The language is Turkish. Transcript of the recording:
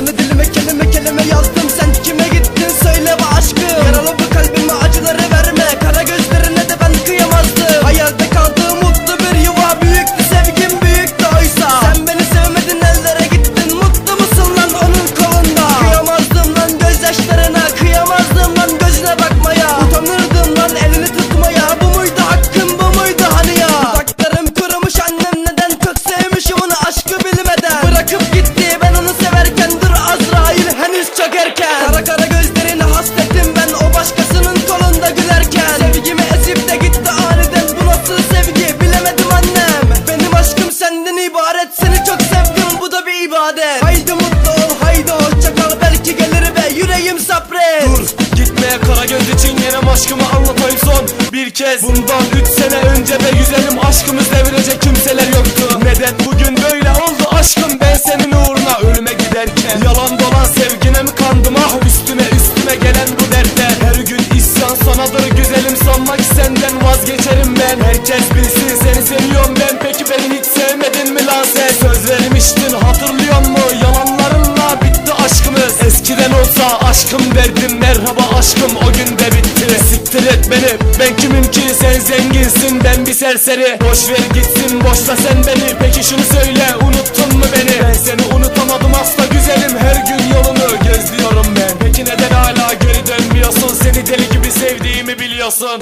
Adını dilime kelime kelime yazdım. Sen kime gittin? Söyle bu aşkım. Yaralı bu kalbime acıları verme. Kara gözlerine de ben kıyamazdım. Hayalde kaldığım mutlu bir yuva Büyüktü. Sevgim büyüktü oysa. Sen beni sevmedin ellere gittin. Mutlu musun lan onun kolunda? Kıyamazdım lan gözyaşlarına. Kıyamazdım lan gözüne bakmaya. Utanırdım lan elini tutmaya. Bu muydu hakkın bu muydu hani ya Dudaklarım kurumuş annem neden çok sevmişim onu aşkı bilmeden? Bırakıp gitti aşkımı anlatayım son bir kez Bundan 3 sene önce be güzelim aşkımız devirecek kimseler yoktu. Neden bugün böyle oldu aşkım? Ben senin uğruna ölüme giderken. Yalan dolan sevgine mi kandım? Ah üstüme üstüme gelen bu dertler. Her gün isyan sanadır güzelim. Sanma ki senden vazgeçerim ben. Herkes bilsin seni seviyorum ben. Peki beni hiç sevmedin mi lan sen Olsa aşkım derdim merhaba aşkım o gün de bitti. Siktir et beni ben kimim ki? Sen zenginsin ben bir serseri. Boş ver gitsin boşla sen beni. Peki şunu söyle unuttun mu beni? Ben seni unutamadım asla güzelim. Her gün yolunu gözlüyorum ben. Peki neden hala geri dönmüyorsun? Seni deli gibi sevdiğimi biliyorsun